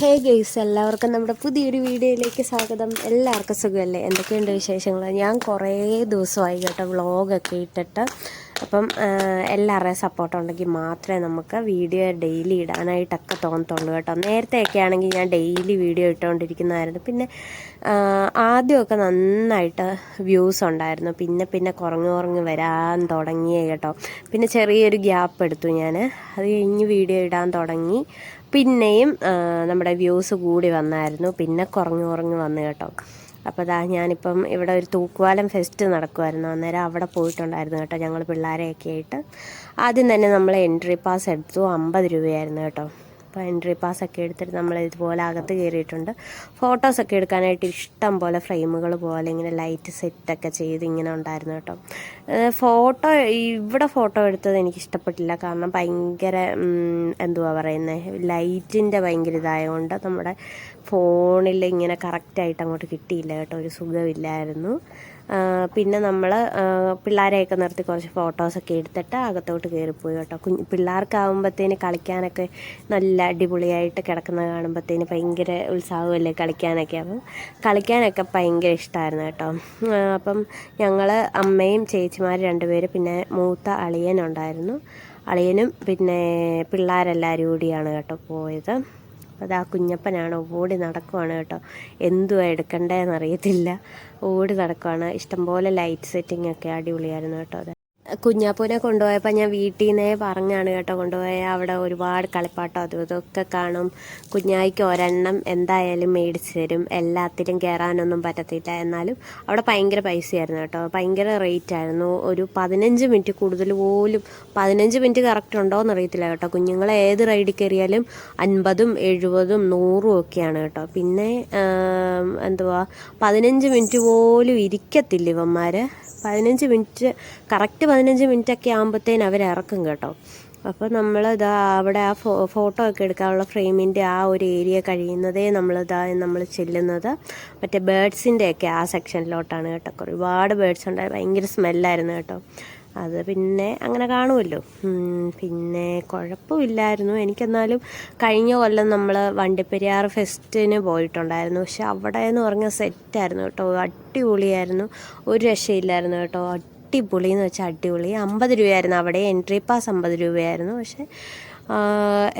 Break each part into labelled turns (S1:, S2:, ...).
S1: ഹേ guys എല്ലാവർക്കും നമ്മുടെ പുതിയൊരു വീഡിയോയിലേക്ക് സ്വാഗതം. എല്ലാവർക്കും സുഖമല്ലേ? എന്തൊക്കെയുണ്ട് വിശേഷങ്ങൾ? ഞാൻ കുറേ ദിവസമായി കേട്ടോ വ്ളോഗൊക്കെ ഇട്ടിട്ട്. അപ്പം എല്ലാവരുടെയും സപ്പോർട്ട് ഉണ്ടെങ്കിൽ മാത്രമേ നമുക്ക് വീഡിയോ ഡെയിലി ഇടാനായിട്ടൊക്കെ തോന്നത്തുള്ളൂ കേട്ടോ. നേരത്തെയൊക്കെ ആണെങ്കിൽ ഞാൻ ഡെയിലി വീഡിയോ ഇട്ടുകൊണ്ടിരിക്കുന്നതായിരുന്നു. പിന്നെ ആദ്യമൊക്കെ നന്നായിട്ട് വ്യൂസ് ഉണ്ടായിരുന്നു. പിന്നെ പിന്നെ കുറഞ്ഞു കുറഞ്ഞ് വരാൻ തുടങ്ങിയേ കേട്ടോ. പിന്നെ ചെറിയൊരു ഗ്യാപ്പ് എടുത്തു ഞാൻ. അത് കഴിഞ്ഞ് വീഡിയോ ഇടാൻ തുടങ്ങി. പിന്നെയും നമ്മുടെ വ്യൂസ് കൂടി വന്നായിരുന്നു. പിന്നെ കുറഞ്ഞു കുറഞ്ഞു വന്നു കേട്ടോ. അപ്പോൾ അതാ ഞാനിപ്പം ഇവിടെ ഒരു തൂക്കുവാലം ഫെസ്റ്റ് നടക്കുമായിരുന്നു അന്നേരം അവിടെ പോയിട്ടുണ്ടായിരുന്നു കേട്ടോ ഞങ്ങൾ പിള്ളേരെയൊക്കെ ആയിട്ട്. ആദ്യം തന്നെ നമ്മൾ എൻട്രി പാസ് എടുത്തു. അമ്പത് രൂപയായിരുന്നു കേട്ടോ. അപ്പോൾ എൻട്രി പാസ് ഒക്കെ എടുത്തിട്ട് നമ്മൾ ഇതുപോലെ അകത്ത് കയറിയിട്ടുണ്ട് ഫോട്ടോസൊക്കെ എടുക്കാനായിട്ട് ഇഷ്ടം പോലെ ഫ്രെയിമുകൾ പോലെ ഇങ്ങനെ ലൈറ്റ് സെറ്റൊക്കെ ചെയ്ത് ഇങ്ങനെ ഉണ്ടായിരുന്നു കേട്ടോ. ഫോട്ടോ ഇവിടെ ഫോട്ടോ എടുത്തത് എനിക്ക് ഇഷ്ടപ്പെട്ടില്ല. കാരണം ഭയങ്കര എന്തുവാ പറയുന്നത് ലൈറ്റിന്റെ ഭയങ്കര ഇതായതുകൊണ്ട് നമ്മുടെ ഫോണിൽ ഇങ്ങനെ കറക്റ്റായിട്ട് അങ്ങോട്ട് കിട്ടിയില്ല കേട്ടോ. ഒരു സുഖമില്ലായിരുന്നു. പിന്നെ നമ്മൾ പിള്ളേരെയൊക്കെ നിർത്തി കുറച്ച് ഫോട്ടോസൊക്കെ എടുത്തിട്ട് അകത്തോട്ട് കയറിപ്പോയി കേട്ടോ. കുഞ്ഞ് പിള്ളേർക്കാവുമ്പോഴത്തേന് കളിക്കാനൊക്കെ നല്ല അടിപൊളിയായിട്ട് കിടക്കുന്നത് കാണുമ്പോഴത്തേന് ഭയങ്കര ഉത്സാഹമല്ലേ കളിക്കാനൊക്കെ അപ്പം? കളിക്കാനൊക്കെ ഭയങ്കര ഇഷ്ടമായിരുന്നു കേട്ടോ. അപ്പം ഞങ്ങൾ അമ്മയും ചേച്ചിമാർ രണ്ടുപേരും പിന്നെ മൂത്ത അളിയനുണ്ടായിരുന്നു അളിയനും പിന്നെ പിള്ളേരെല്ലാവരും കൂടിയാണ് കേട്ടോ പോയത്. അത് ആ കുഞ്ഞപ്പനാണ് ഓടി നടക്കുവാണ് കേട്ടോ. എന്തുവാ എടുക്കണ്ടേന്ന് അറിയത്തില്ല ഓടി നടക്കുവാണ്. ഇഷ്ടംപോലെ ലൈറ്റ് സെറ്റിംഗ് ഒക്കെ അടിപൊളിയായിരുന്നു കേട്ടോ അത്. കുഞ്ഞാപ്പൂനെ കൊണ്ടുപോയപ്പോൾ ഞാൻ വീട്ടിൽ നിന്നേ പറഞ്ഞാണ് കേട്ടോ കൊണ്ടുപോയ. അവിടെ ഒരുപാട് കളിപ്പാട്ടം അതും ഇതൊക്കെ കാണും. കുഞ്ഞായിക്ക് ഒരെണ്ണം എന്തായാലും മേടിച്ച് തരും. എല്ലാത്തിലും കയറാനൊന്നും പറ്റത്തില്ല. എന്നാലും അവിടെ ഭയങ്കര പൈസയായിരുന്നു കേട്ടോ. ഭയങ്കര റേറ്റ് ആയിരുന്നു. ഒരു പതിനഞ്ച് മിനിറ്റ് കൂടുതൽ പോലും പതിനഞ്ച് മിനിറ്റ് കറക്റ്റ് ഉണ്ടോയെന്ന് അറിയത്തില്ല കേട്ടോ. കുഞ്ഞുങ്ങൾ ഏത് റൈഡിൽ കയറിയാലും അൻപതും എഴുപതും നൂറും ഒക്കെയാണ് കേട്ടോ. പിന്നെ എന്തുവാ? പതിനഞ്ച് മിനിറ്റ് പോലും ഇരിക്കത്തില്ല ഇവന്മാർ പതിനഞ്ച് മിനിറ്റ് കറക്റ്റ് പതിനഞ്ച് മിനിറ്റ് ഒക്കെ ആകുമ്പോഴത്തേന് അവർ ഇറക്കും കേട്ടോ. അപ്പോൾ നമ്മൾ അവിടെ ആ ഫോ ഫോട്ടോ ഒക്കെ എടുക്കാനുള്ള ഫ്രെയിമിന്റെ ആ ഒരു ഏരിയ കഴിയുന്നതേ നമ്മളിതാ നമ്മൾ ചെല്ലുന്നത്. മറ്റേ ബേഡ്സിന്റെ ഒക്കെ ആ സെക്ഷനിലോട്ടാണ് കേട്ടോ. ഒരുപാട് ബേഡ്സ് ഉണ്ടായി. ഭയങ്കര സ്മെല്ലായിരുന്നു കേട്ടോ. അത് പിന്നെ അങ്ങനെ കാണുമല്ലോ പിന്നെ കുഴപ്പമില്ലായിരുന്നു. എനിക്കെന്നാലും കഴിഞ്ഞ കൊല്ലം നമ്മൾ വണ്ടിപ്പെരിയാർ ഫെസ്റ്റിന് പോയിട്ടുണ്ടായിരുന്നു. പക്ഷെ അവിടെ എന്ന് പറഞ്ഞാൽ സെറ്റായിരുന്നു കേട്ടോ. അടിപൊളിയായിരുന്നു. ഒരു രക്ഷയില്ലായിരുന്നു കേട്ടോ. അടിപൊളി എന്ന് വെച്ചാൽ അടിപൊളി. അമ്പത് രൂപയായിരുന്നു. അവിടെ എൻട്രി പാസ് അമ്പത് രൂപയായിരുന്നു. പക്ഷേ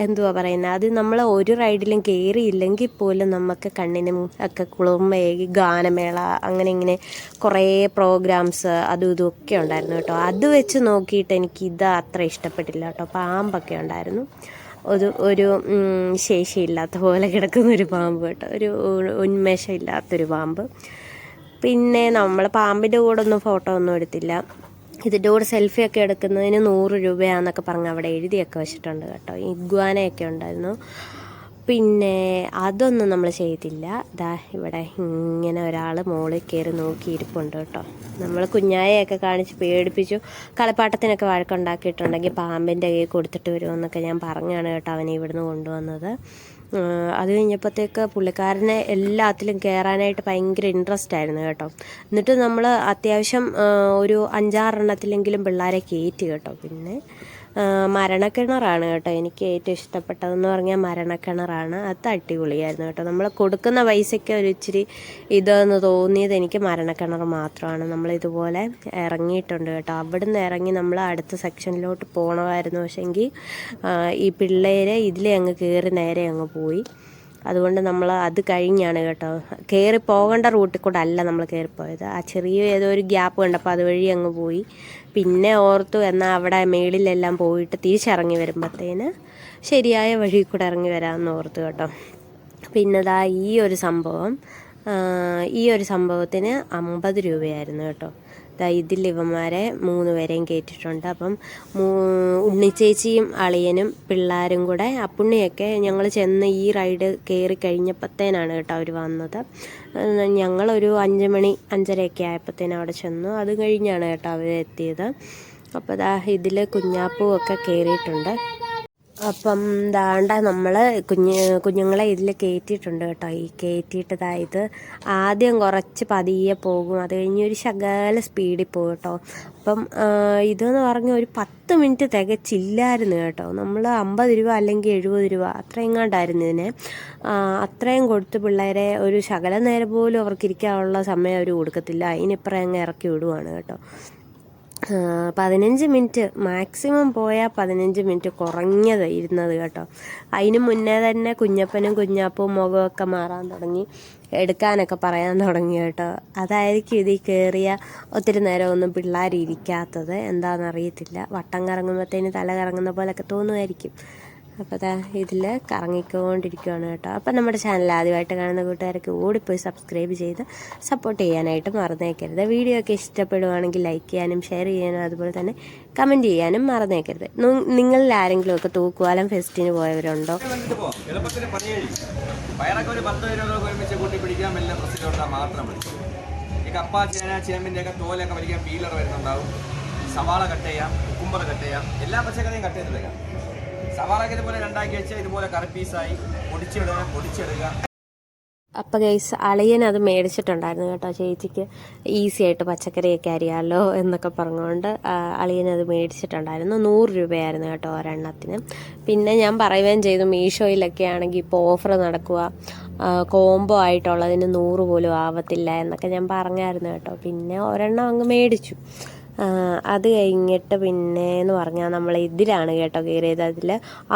S1: എന്തുവാ പറയുന്നത് അത് നമ്മൾ ഒരു റൈഡിലും കയറിയില്ലെങ്കിൽ പോലും നമുക്ക് കണ്ണിനും ഒക്കെ കുളിർമയേകി ഗാനമേള അങ്ങനെ ഇങ്ങനെ കുറേ പ്രോഗ്രാംസ് അതും ഇതും ഒക്കെ ഉണ്ടായിരുന്നു കേട്ടോ. അത് വെച്ച് നോക്കിയിട്ട് എനിക്ക് ഇത് അത്ര ഇഷ്ടപ്പെട്ടില്ല കേട്ടോ. പാമ്പൊക്കെ ഉണ്ടായിരുന്നു. ഒരു ഒരു ശേഷിയില്ലാത്ത പോലെ കിടക്കുന്ന ഒരു പാമ്പ് കേട്ടോ. ഒരു ഉന്മേഷം ഇല്ലാത്തൊരു പാമ്പ്. പിന്നെ നമ്മൾ പാമ്പിന്റെ കൂടെ ഒന്നും ഫോട്ടോ ഒന്നും എടുത്തില്ല. ഇതിന്റെ കൂടെ സെൽഫി ഒക്കെ എടുക്കുന്നതിന് നൂറ് രൂപയാണെന്നൊക്കെ പറഞ്ഞ് അവിടെ എഴുതിയൊക്കെ വെച്ചിട്ടുണ്ട് കേട്ടോ. ഇഗ്വാനയൊക്കെ ഉണ്ടായിരുന്നു. പിന്നെ അതൊന്നും നമ്മൾ ചെയ്തില്ല ദാ ഇവിടെ ഇങ്ങനെ ഒരാൾ മുകളിൽ കയറി നോക്കിയിരിപ്പുണ്ട് കേട്ടോ. നമ്മൾ കുഞ്ഞായയൊക്കെ കാണിച്ച് പേടിപ്പിച്ചു. കളിപ്പാട്ടത്തിനൊക്കെ വഴക്കുണ്ടാക്കിയിട്ടുണ്ടെങ്കിൽ പാമ്പിന്റെ കയ്യിൽ കൊടുത്തിട്ട് വരുമെന്നൊക്കെ ഞാൻ പറഞ്ഞാണ് കേട്ടോ അവനെ ഇവിടുന്ന് കൊണ്ടുവന്നത്. അത് കഴിഞ്ഞപ്പോഴത്തേക്ക് പുള്ളിക്കാരനെ എല്ലാത്തിലും കയറാനായിട്ട് ഭയങ്കര ഇൻട്രസ്റ്റ് ആയിരുന്നു കേട്ടോ. എന്നിട്ട് നമ്മൾ അത്യാവശ്യം ഒരു അഞ്ചാറെണ്ണത്തിലെങ്കിലും പിള്ളേരെ കയറ്റി കേട്ടോ. പിന്നെ മരണക്കിണറാണ് കേട്ടോ എനിക്ക് ഏറ്റവും ഇഷ്ടപ്പെട്ടതെന്ന് പറഞ്ഞാൽ മരണക്കിണറാണ്. അത് അടിപൊളിയായിരുന്നു കേട്ടോ. നമ്മൾ കൊടുക്കുന്ന പൈസയ്ക്ക് ഒരു ഇച്ചിരി ഇതെന്ന് തോന്നിയത് എനിക്ക് മരണക്കിണർ മാത്രമാണ്. നമ്മൾ ഇതുപോലെ ഇറങ്ങിയിട്ടുണ്ട് കേട്ടോ. അവിടുന്ന് ഇറങ്ങി നമ്മൾ അടുത്ത സെക്ഷനിലോട്ട് പോകണമായിരുന്നു പക്ഷേങ്കിൽ ഈ പിള്ളേരെ ഇതിലെ അങ്ങ് കയറി നേരെ അങ്ങ് പോയി. അതുകൊണ്ട് നമ്മൾ അത് കഴിഞ്ഞാണ് കേട്ടോ. കയറി പോകേണ്ട റൂട്ടിൽ കൂടെ അല്ല നമ്മൾ കയറിപ്പോയത് ആ ചെറിയ ഏതോ ഒരു ഗ്യാപ്പ് കണ്ടപ്പോൾ അതുവഴി അങ്ങ് പോയി. പിന്നെ ഓർത്തു എന്നാൽ അവിടെ മേളിലെല്ലാം പോയിട്ട് തിരിച്ചിറങ്ങി വരുമ്പോഴത്തേന് ശരിയായ വഴി കൂടെ ഇറങ്ങി വരാമെന്ന് ഓർത്തു കേട്ടോ. പിന്നെ ദാ ഈ ഒരു സംഭവം ഈ ഒരു സംഭവത്തിന് അമ്പത് രൂപയായിരുന്നു കേട്ടോ. ഇതിൽ ഇവന്മാരെ മൂന്ന് പേരെയും കയറ്റിയിട്ടുണ്ട് അപ്പം ഉണ്ണിച്ചേച്ചിയും അളിയനും പിള്ളേരും കൂടെ അപ്പുണ്ണിയൊക്കെ ഞങ്ങൾ ചെന്ന് ഈ റൈഡ് കയറി കഴിഞ്ഞപ്പോഴത്തേനാണ് കേട്ടോ അവർ വന്നത്. ഞങ്ങളൊരു അഞ്ച് മണി അഞ്ചരയൊക്കെ ആയപ്പോഴത്തേനും അവിടെ ചെന്നു. അത് കഴിഞ്ഞാണ് കേട്ടോ അവർ എത്തിയത്. അപ്പോൾ ദാ ഇതിൽ കുഞ്ഞാപ്പൂ ഒക്കെ കയറിയിട്ടുണ്ട് അപ്പം ദാണ്ട നമ്മൾ കുഞ്ഞ് കുഞ്ഞുങ്ങളെ ഇതിൽ കയറ്റിയിട്ടുണ്ട് കേട്ടോ. ഈ കയറ്റിയിട്ടതാ ഇത് ആദ്യം കുറച്ച് പതിയെ പോകും. അത് കഴിഞ്ഞ് ഒരു ശകല സ്പീഡിൽ പോകും കേട്ടോ. അപ്പം ഇതെന്ന് പറഞ്ഞ ഒരു പത്ത് മിനിറ്റ് തികച്ചില്ലായിരുന്നു കേട്ടോ. നമ്മൾ അമ്പത് രൂപ അല്ലെങ്കിൽ എഴുപത് രൂപ അത്രയും കണ്ടായിരുന്നു ഇതിനെ അത്രയും കൊടുത്ത് പിള്ളേരെ ഒരു ശകല നേരം പോലും അവർക്ക് ഇരിക്കാനുള്ള സമയം അവർ കൊടുക്കത്തില്ല. അതിനിപ്പുറം അങ്ങ് ഇറക്കി വിടുവാണ് കേട്ടോ. പതിനഞ്ച് മിനിറ്റ് മാക്സിമം പോയാൽ പതിനഞ്ച് മിനിറ്റ് കുറഞ്ഞത് ഇരുന്നത് കേട്ടോ. അതിന് മുന്നേ തന്നെ കുഞ്ഞപ്പനും കുഞ്ഞാപ്പും മുഖമൊക്കെ മാറാൻ തുടങ്ങി. എടുക്കാനൊക്കെ പറയാൻ തുടങ്ങി കേട്ടോ. അതായിരിക്കും ഇതിൽ കയറിയ ഒത്തിരി നേരം ഒന്നും പിള്ളേർ ഇരിക്കാത്തത് എന്താണെന്നറിയത്തില്ല വട്ടം കറങ്ങുമ്പോഴത്തേന് തല കറങ്ങുന്ന പോലെയൊക്കെ തോന്നുമായിരിക്കും. അപ്പോൾ അതാ ഇതിൽ കറങ്ങിക്കൊണ്ടിരിക്കുകയാണ് കേട്ടോ. അപ്പം നമ്മുടെ ചാനൽ ആദ്യമായിട്ട് കാണുന്ന കൂട്ടുകാരൊക്കെ ഓടിപ്പോയി സബ്സ്ക്രൈബ് ചെയ്ത് സപ്പോർട്ട് ചെയ്യാനായിട്ട് മറന്നേക്കരുത്. വീഡിയോ ഒക്കെ ഇഷ്ടപ്പെടുവാണെങ്കിൽ ലൈക്ക് ചെയ്യാനും ഷെയർ ചെയ്യാനും അതുപോലെ തന്നെ കമന്റ് ചെയ്യാനും മറന്നേക്കരുത്. നിങ്ങളിൽ ആരെങ്കിലും ഒക്കെ തൂക്കുവാലം ഫെസ്റ്റിന് പോയവരുണ്ടോ?
S2: സവാള കട്ട് ചെയ്യാം കുക്കുമ്പർ കട്ട് ചെയ്യാം. എല്ലാ പച്ചക്കറിയും കട്ട് ചെയ്ത് വെക്കാം സവാളൊക്കെ ഇതുപോലെ രണ്ടാക്കി വെച്ച് ഇതുപോലെ കറി പീസായി പൊടിച്ചിടുക പൊടിച്ചിടുക
S1: അപ്പം ഗൈസ് അളിയൻ അത് മേടിച്ചിട്ടുണ്ടായിരുന്നു കേട്ടോ ചേച്ചിക്ക്. ഈസി ആയിട്ട് പച്ചക്കറിയൊക്കെ അറിയാമല്ലോ എന്നൊക്കെ പറഞ്ഞുകൊണ്ട് അളിയൻ അത് മേടിച്ചിട്ടുണ്ടായിരുന്നു. നൂറ് രൂപയായിരുന്നു കേട്ടോ ഒരെണ്ണത്തിന്. പിന്നെ ഞാൻ പറയുകയും ചെയ്തു മീഷോയിലൊക്കെ ആണെങ്കിൽ ഇപ്പോൾ ഓഫർ നടക്കുക. കോംബോ ആയിട്ടുള്ളതിന് നൂറ് പോലും ആവത്തില്ല എന്നൊക്കെ ഞാൻ പറഞ്ഞായിരുന്നു കേട്ടോ. പിന്നെ ഒരെണ്ണം അങ്ങ് മേടിച്ചു. അത് കഴിഞ്ഞിട്ട് പിന്നെ എന്ന് പറഞ്ഞാൽ നമ്മൾ ഇതിലാണ് കേട്ടോ കയറിയത് അതിൽ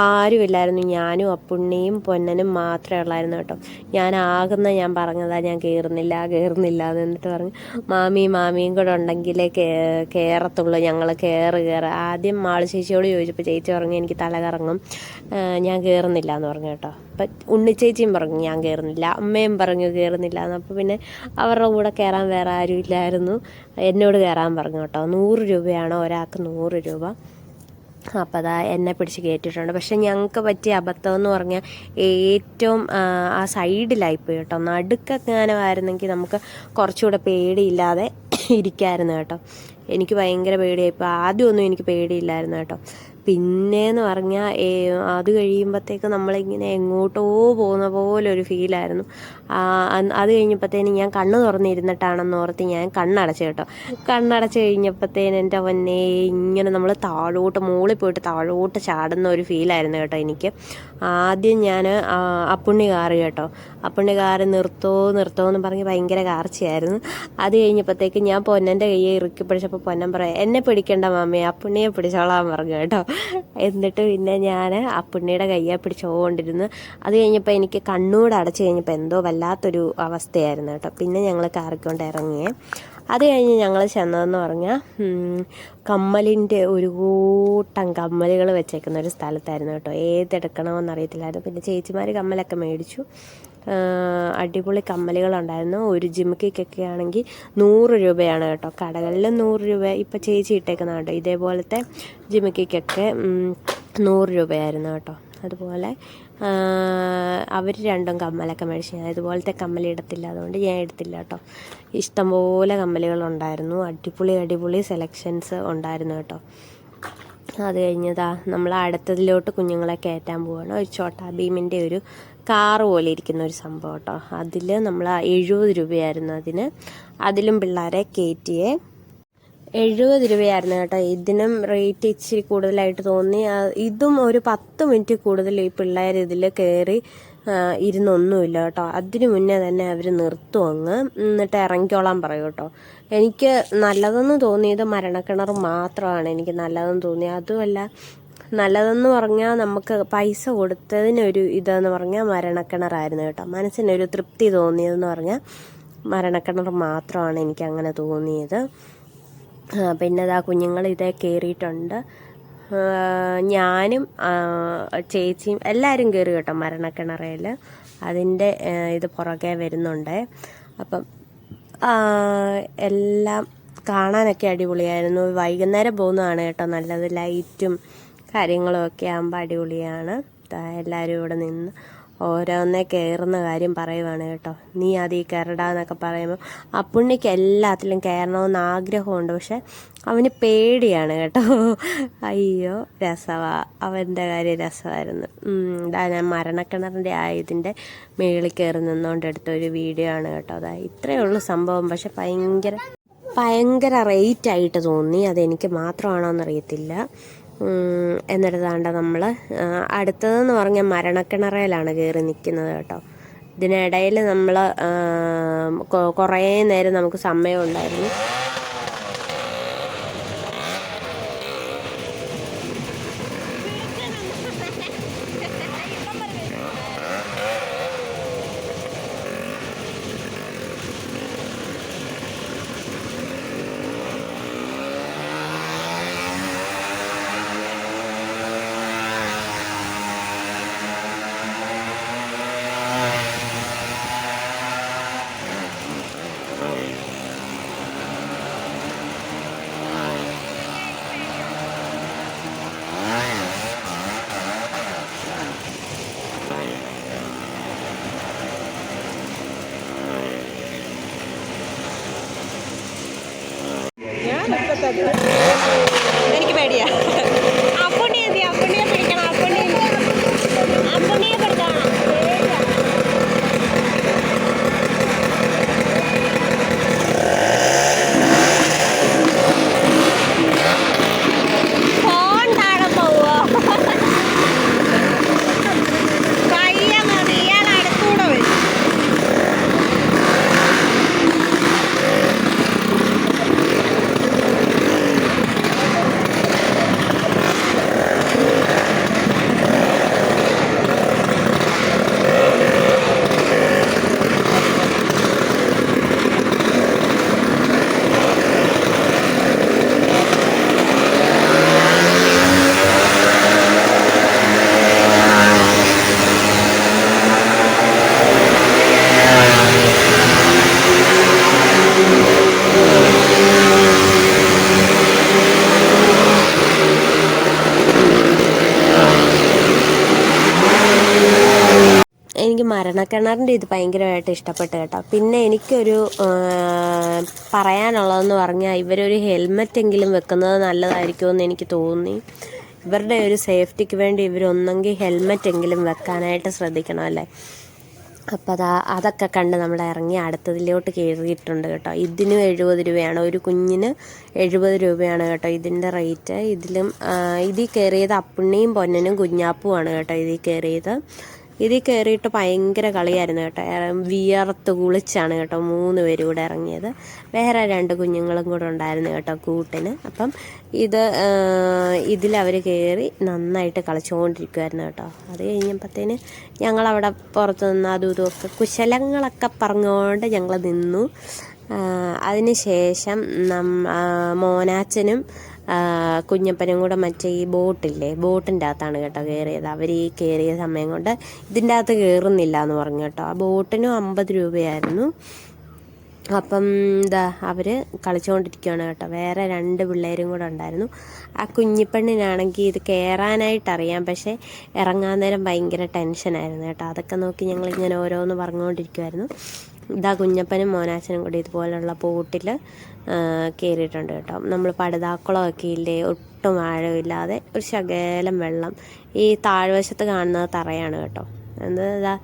S1: ആരുമില്ലായിരുന്നു ഞാനും അപ്പുണ്ണിയും പൊന്നനും മാത്രമേ ഉള്ളായിരുന്നു കേട്ടോ. ഞാൻ ആകുന്ന ഞാൻ പറഞ്ഞതാ ഞാൻ കയറുന്നില്ല കയറുന്നില്ല എന്ന് എന്നിട്ട് പറഞ്ഞു. മാമിയും മാമിയും കൂടെ ഉണ്ടെങ്കിലേ കയറത്തുള്ളൂ ഞങ്ങൾ കയറ് കയറ ആദ്യം ആൾ ചേച്ചിയോട് ചോദിച്ചപ്പോൾ ചേച്ചി പറഞ്ഞു എനിക്ക് തല കറങ്ങും. ഞാൻ കയറുന്നില്ല എന്ന് പറഞ്ഞു കേട്ടോ. അപ്പം ഉണ്ണിച്ചേച്ചിയും പറഞ്ഞു ഞാൻ കയറുന്നില്ല അമ്മയും പറഞ്ഞു കയറുന്നില്ല എന്ന്. അപ്പോൾ പിന്നെ അവരുടെ കൂടെ കയറാൻ വേറെ ആരും ഇല്ലായിരുന്നു. എന്നോട് കയറാൻ പറഞ്ഞു കേട്ടോ. നൂറ് രൂപയാണ്? ഒരാൾക്ക് നൂറ് രൂപ. അപ്പോൾ അതാ എന്നെ പിടിച്ച് കയറ്റിയിട്ടുണ്ട്. പക്ഷേ ഞങ്ങൾക്ക് പറ്റിയ അബദ്ധം എന്ന് പറഞ്ഞാൽ ഏറ്റവും ആ, ആ സൈഡിലായിപ്പോയി കേട്ടോ. നടുക്കെങ്ങാനുമായിരുന്നെങ്കിൽ നമുക്ക് കുറച്ചുകൂടെ പേടിയില്ലാതെ ഇരിക്കായിരുന്നു കേട്ടോ. എനിക്ക് ഭയങ്കര പേടിയായിപ്പോൾ ആദ്യമൊന്നും എനിക്ക് പേടിയില്ലായിരുന്നു കേട്ടോ. പിന്നെന്ന് പറഞ്ഞാൽ അത് കഴിയുമ്പോഴത്തേക്ക് നമ്മളിങ്ങനെ എങ്ങോട്ടോ പോകുന്ന പോലെ ഒരു ഫീലായിരുന്നു അത് കഴിഞ്ഞപ്പോഴത്തേന് ഞാൻ കണ്ണ് തുറന്നിരുന്നിട്ടാണെന്ന് ഓർത്ത് ഞാൻ കണ്ണടച്ച് കേട്ടോ. കണ്ണടച്ച് കഴിഞ്ഞപ്പോഴത്തേന് എന്റെ വന്നേ ഇങ്ങനെ നമ്മൾ താഴോട്ട് മുകളിൽ പോയിട്ട് താഴോട്ട് ചാടുന്ന ഒരു ഫീലായിരുന്നു കേട്ടോ എനിക്ക്. ആദ്യം ഞാൻ അപ്പുണ്ണി കാറ് കേട്ടോ. അപ്പുണ്ണി കാറ് നിർത്തോ നിർത്തോ എന്ന് പറഞ്ഞ് ഭയങ്കര കാർച്ചയായിരുന്നു. അത് കഴിഞ്ഞപ്പോഴത്തേക്ക് ഞാൻ പൊന്നന്റെ കയ്യെ ഇറുക്കി പിടിച്ചപ്പോൾ പൊന്നൻ പറയാം എന്നെ പിടിക്കേണ്ട മാമേ അപ്പുണ്ണിയെ പിടിച്ചോളാൻ പറഞ്ഞു കേട്ടോ. എന്നിട്ട് പിന്നെ ഞാൻ ആ പുണ്ണിയുടെ കയ്യെ പിടിച്ചുകൊണ്ടിരുന്നു അത് കഴിഞ്ഞപ്പോൾ എനിക്ക് കണ്ണൂടെ അടച്ചു കഴിഞ്ഞപ്പോൾ എന്തോ വല്ലാത്തൊരു അവസ്ഥയായിരുന്നു കേട്ടോ. പിന്നെ ഞങ്ങൾ കാറിക്കൊണ്ട് ഇറങ്ങിയേ. അത് കഴിഞ്ഞ് ഞങ്ങൾ ചെന്നതെന്ന് പറഞ്ഞാൽ കമ്മലിന്റെ ഒരു കൂട്ടം കമ്മലുകൾ വെച്ചേക്കുന്ന ഒരു സ്ഥലത്തായിരുന്നു കേട്ടോ. ഏതെടുക്കണമെന്ന് അറിയത്തില്ലായിരുന്നു. പിന്നെ ചേച്ചിമാർ കമ്മലൊക്കെ മേടിച്ചു. അടിപൊളി കമ്മലുകളുണ്ടായിരുന്നു. ഒരു ജിമിക്കൊക്കെ ആണെങ്കിൽ നൂറ് രൂപയാണ് കേട്ടോ. കടകളിൽ നൂറ് രൂപ. ഇപ്പം ചേച്ചി ഇട്ടേക്കുന്ന കേട്ടോ ഇതേപോലത്തെ ജിമിക്കൊക്കെ നൂറ് രൂപയായിരുന്നു കേട്ടോ. അതുപോലെ അവർ രണ്ടും കമ്മലൊക്കെ മേടിച്ചു ഞാൻ ഇതുപോലത്തെ കമ്മൽ ഇടത്തില്ല. അതുകൊണ്ട് ഞാൻ എടുത്തില്ല കേട്ടോ. ഇഷ്ടംപോലെ കമ്മലുകളുണ്ടായിരുന്നു. അടിപൊളി അടിപൊളി സെലക്ഷൻസ് ഉണ്ടായിരുന്നു കേട്ടോ. അത് കഴിഞ്ഞതാ നമ്മൾ അടുത്തതിലോട്ട് കുഞ്ഞുങ്ങളെ കയറ്റാൻ പോവാണ്. ഒരു ചോട്ടാ ഭീമിന്റെ ഒരു കാറ് പോലെ ഇരിക്കുന്ന ഒരു സംഭവം കേട്ടോ അതിൽ നമ്മൾ എഴുപത് രൂപയായിരുന്നു അതിന്. അതിലും പിള്ളേരെ കയറ്റിയെ എഴുപത് രൂപയായിരുന്നു കേട്ടോ. ഇതിനും റേറ്റ് ഇച്ചിരി കൂടുതലായിട്ട് തോന്നി. ഇതും ഒരു പത്ത് മിനിറ്റ് കൂടുതൽ ഈ പിള്ളേർ ഇതിൽ കയറി ഇരുന്നൊന്നുമില്ല കേട്ടോ. അതിനു മുന്നേ തന്നെ അവർ നിർത്തും അങ്ങ്. എന്നിട്ട് ഇറങ്ങിക്കോളാൻ പറയും കേട്ടോ. എനിക്ക് നല്ലതെന്ന് തോന്നിയത് മരണക്കിണർ മാത്രമാണ് എനിക്ക് നല്ലതെന്ന് തോന്നിയത്. അതുമല്ല നല്ലതെന്ന് പറഞ്ഞാൽ നമുക്ക് പൈസ കൊടുത്തതിനൊരു ഇതെന്ന് പറഞ്ഞാൽ മരണക്കിണറായിരുന്നു കേട്ടോ. മനസ്സിനൊരു തൃപ്തി തോന്നിയതെന്ന് പറഞ്ഞാൽ മരണക്കിണർ മാത്രമാണ് എനിക്ക് അങ്ങനെ തോന്നിയത് പിന്നെ ഇതാ കുഞ്ഞുങ്ങൾ ഇതേ കയറിയിട്ടുണ്ട് ഞാനും ചേച്ചിയും എല്ലാവരും കയറി കേട്ടോ മരണക്കിണറയിൽ അതിന്റെ ഇത് പുറകെ വരുന്നുണ്ട്. അപ്പം എല്ലാം കാണാനൊക്കെ അടിപൊളിയായിരുന്നു. വൈകുന്നേരം പോകുന്നതാണ് കേട്ടോ നല്ലത്. ലൈറ്റും കാര്യങ്ങളും ഒക്കെ ആകുമ്പോൾ അടിപൊളിയാണ് എല്ലാവരും ഇവിടെ നിന്ന് ഓരോന്നേ കയറുന്ന കാര്യം പറയുവാണ് കേട്ടോ. നീ അത് ഈ കയറടാന്നൊക്കെ പറയുമ്പോൾ അപ്പുണ്ണിക്ക് എല്ലാത്തിലും കയറണമെന്ന് ആഗ്രഹമുണ്ട്. പക്ഷെ അവന് പേടിയാണ് കേട്ടോ. അയ്യോ രസവാ. അവന്റെ കാര്യം രസമായിരുന്നു. ഇതാ ഞാൻ മരണക്കിണറിന്റെ ആ ഇതിന്റെ മേളിൽ കയറി നിന്നുകൊണ്ട് എടുത്ത ഒരു വീഡിയോ ആണ് കേട്ടോ. അതാ ഇത്രയേ ഉള്ളൂ സംഭവം. പക്ഷെ ഭയങ്കര ഭയങ്കര റേറ്റ് ആയിട്ട് തോന്നി. അതെനിക്ക് മാത്രമാണോ എന്നറിയത്തില്ല എന്നിട്ട് നമ്മൾ അടുത്തതെന്ന് പറഞ്ഞാൽ മരണക്കിണറയിലാണ് കയറി നിൽക്കുന്നത് കേട്ടോ. ഇതിനിടയിൽ നമ്മൾ കുറേ നേരം നമുക്ക് സമയമുണ്ടായിരുന്നു. എനിക്ക് മരണക്കിണറിന്റെ ഇത് ഭയങ്കരമായിട്ട് ഇഷ്ടപ്പെട്ടു കേട്ടോ. പിന്നെ എനിക്കൊരു പറയാനുള്ളതെന്ന് പറഞ്ഞാൽ ഇവരൊരു ഹെൽമെറ്റ് എങ്കിലും വെക്കുന്നത് നല്ലതായിരിക്കുമെന്ന് എനിക്ക് തോന്നി. ഇവരുടെ ഒരു സേഫ്റ്റിക്ക് വേണ്ടി ഇവരൊന്നെങ്കിൽ ഹെൽമെറ്റ് എങ്കിലും വെക്കാനായിട്ട് ശ്രദ്ധിക്കണം അല്ലേ? അപ്പോൾ അതാ അതൊക്കെ കണ്ട് നമ്മൾ ഇറങ്ങി അടുത്തതിലോട്ട് കയറിയിട്ടുണ്ട് കേട്ടോ. ഇതിനും എഴുപത് രൂപയാണ്. ഒരു കുഞ്ഞിന് എഴുപത് രൂപയാണ് കേട്ടോ ഇതിന്റെ റേറ്റ്. ഇതിലും ഇതിൽ കയറിയത് അപ്പുണ്ണിയും പൊന്നനും കുഞ്ഞാപ്പുമാണ് കേട്ടോ ഇതിൽ കയറിയത്. ഇതിൽ കയറിയിട്ട് ഭയങ്കര കളിയായിരുന്നു കേട്ടോ. വിയർത്ത് കുളിച്ചാണ് കേട്ടോ മൂന്ന് പേരും കൂടെ ഇറങ്ങിയത്. വേറെ രണ്ട് കുഞ്ഞുങ്ങളും കൂടെ ഉണ്ടായിരുന്നു കേട്ടോ കൂട്ടിന്. അപ്പം ഇത് ഇതിലവർ കയറി നന്നായിട്ട് കളിച്ചുകൊണ്ടിരിക്കുമായിരുന്നു കേട്ടോ. അത് കഴിഞ്ഞപ്പോഴത്തേന് ഞങ്ങളവിടെ പുറത്ത് നിന്ന് അതും ഇതുമൊക്കെ കുശലങ്ങളൊക്കെ പറഞ്ഞുകൊണ്ട് ഞങ്ങൾ നിന്നു. അതിന് ശേഷം നം മോനാച്ചനും കുഞ്ഞപ്പനും കൂടെ മറ്റേ ഈ ബോട്ടില്ലേ ബോട്ടിന്റെ അകത്താണ് കേട്ടോ കയറിയത്. അവർ ഈ കയറിയ സമയം കൊണ്ട് ഇതിന്റെ അകത്ത് കയറുന്നില്ല എന്ന് പറഞ്ഞു കേട്ടോ. ആ ബോട്ടിനും അമ്പത് രൂപയായിരുന്നു. അപ്പം എന്താ അവർ കളിച്ചുകൊണ്ടിരിക്കുകയാണ് കേട്ടോ. വേറെ രണ്ട് പിള്ളേരും കൂടെ ഉണ്ടായിരുന്നു. ആ കുഞ്ഞിപ്പെണ്ണിനാണെങ്കിൽ ഇത് കയറാനായിട്ട് അറിയാം പക്ഷേ ഇറങ്ങാൻ നേരം ഭയങ്കര ടെൻഷനായിരുന്നു കേട്ടോ. അതൊക്കെ നോക്കി ഞങ്ങളിങ്ങനെ ഓരോന്ന് പറഞ്ഞുകൊണ്ടിരിക്കുമായിരുന്നു ഇതാ കുഞ്ഞപ്പനും മോനാച്ചനും കൂടി ഇതുപോലുള്ള ബോട്ടിൽ കയറിയിട്ടുണ്ട് കേട്ടോ. നമ്മൾ പടുതാക്കുളമൊക്കെ ഇല്ലേ ഒട്ടും ആഴമില്ലാതെ ഒരു ശകലം വെള്ളം ഈ താഴ്വശത്ത് കാണുന്നത് തറയാണ് കേട്ടോ. എന്താ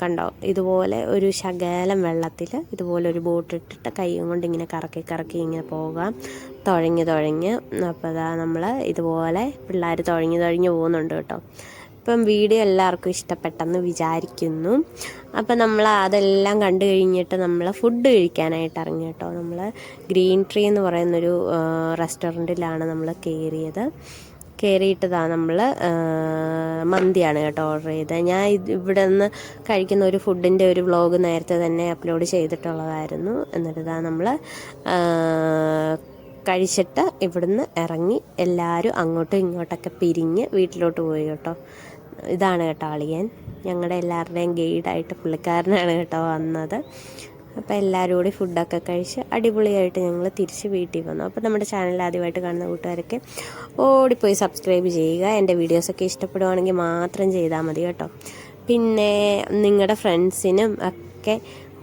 S1: കണ്ടോ? ഇതുപോലെ ഒരു ശകലം വെള്ളത്തിൽ ഇതുപോലെ ഒരു ബോട്ട് ഇട്ടിട്ട് കൈയും കൊണ്ട് ഇങ്ങനെ കറക്കി കറക്കി ഇങ്ങനെ പോകാം. തുഴഞ്ഞ് തുഴഞ്ഞ് അപ്പോൾ അതാ നമ്മൾ ഇതുപോലെ പിള്ളേർ തുഴഞ്ഞ് തുഴഞ്ഞ് പോകുന്നുണ്ട് കേട്ടോ. ഇപ്പം വീഡിയോ എല്ലാവർക്കും ഇഷ്ടപ്പെട്ടെന്ന് വിചാരിക്കുന്നു. അപ്പം നമ്മൾ അതെല്ലാം കണ്ടു കഴിഞ്ഞിട്ട് നമ്മൾ ഫുഡ് കഴിക്കാനായിട്ട് ഇറങ്ങി കേട്ടോ. നമ്മൾ ഗ്രീൻ ട്രീ എന്ന് പറയുന്നൊരു റെസ്റ്റോറന്റിലാണ് നമ്മൾ കയറിയത് കയറിയിട്ടതാണ് നമ്മൾ മന്തിയാണ് കേട്ടോ ഓർഡർ ചെയ്തത്. ഞാൻ ഇവിടെ നിന്ന് കഴിക്കുന്ന ഒരു ഫുഡിന്റെ ഒരു വ്ളോഗ് നേരത്തെ തന്നെ അപ്ലോഡ് ചെയ്തിട്ടുള്ളതായിരുന്നു. എന്നിട്ടിതാ നമ്മൾ കഴിച്ചിട്ട് ഇവിടുന്ന് ഇറങ്ങി എല്ലാവരും അങ്ങോട്ടും ഇങ്ങോട്ടൊക്കെ പിരിഞ്ഞ് വീട്ടിലോട്ട് പോയി കേട്ടോ. ഇതാണ് കേട്ടോ അളിയൻ. ഞങ്ങളുടെ എല്ലാവരുടെയും ഗൈഡായിട്ട് പുള്ളിക്കാരനാണ് കേട്ടോ വന്നത്. അപ്പോൾ എല്ലാവരും കൂടി ഫുഡൊക്കെ കഴിച്ച് അടിപൊളിയായിട്ട് ഞങ്ങൾ തിരിച്ച് വീട്ടിൽ വന്നു. അപ്പോൾ നമ്മുടെ ചാനൽ ആദ്യമായിട്ട് കാണുന്ന കൂട്ടുകാരൊക്കെ ഓടിപ്പോയി സബ്സ്ക്രൈബ് ചെയ്യുക. എന്റെ വീഡിയോസൊക്കെ ഇഷ്ടപ്പെടുവാണെങ്കിൽ മാത്രം ചെയ്താൽ മതി കേട്ടോ. പിന്നെ നിങ്ങളുടെ ഫ്രണ്ട്സിനും ഒക്കെ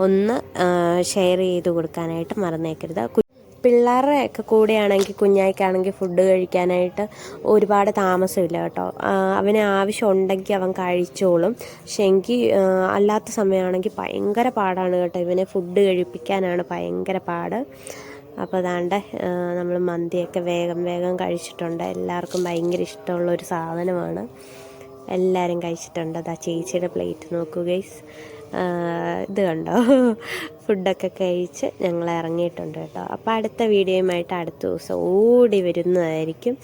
S1: ഒന്ന് ഷെയർ ചെയ്ത് കൊടുക്കാനായിട്ട് മറന്നേക്കരുത്. പിള്ളേരുടെ ഒക്കെ കൂടെയാണെങ്കിൽ കുഞ്ഞായിക്കാണെങ്കിൽ ഫുഡ് കഴിക്കാനായിട്ട് ഒരുപാട് താമസമില്ല കേട്ടോ. അവന് ആവശ്യം ഉണ്ടെങ്കിൽ അവൻ കഴിച്ചോളും. പക്ഷെ എങ്കിൽ അല്ലാത്ത സമയമാണെങ്കിൽ ഭയങ്കര പാടാണ് കേട്ടോ. ഇവനെ ഫുഡ് കഴിപ്പിക്കാനാണ് ഭയങ്കര പാട്. അപ്പോൾ അതാണ്ട് നമ്മൾ മന്തിയൊക്കെ വേഗം വേഗം കഴിച്ചിട്ടുണ്ട്. എല്ലാവർക്കും ഭയങ്കര ഇഷ്ടമുള്ള ഒരു സാധനമാണ്. എല്ലാവരും കഴിച്ചിട്ടുണ്ട്. അതാ ചേച്ചിയുടെ പ്ലേറ്റ് നോക്കൂ ഗൈസ് ഇത് കണ്ടോ? ഫുഡൊക്കെ കഴിച്ച് ഞങ്ങൾ ഇറങ്ങിയിട്ടുണ്ട് കേട്ടോ. അപ്പോൾ അടുത്ത വീഡിയോയുമായിട്ട് അടുത്ത ദിവസം ഓടി വരുന്നതായിരിക്കും.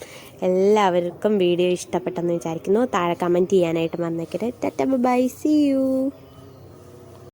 S1: എല്ലാവർക്കും വീഡിയോ ഇഷ്ടപ്പെട്ടെന്ന് വിചാരിക്കുന്നു. താഴെ കമന്റ് ചെയ്യാനായിട്ട് മറന്നേക്കരുത്. Tata bye see you.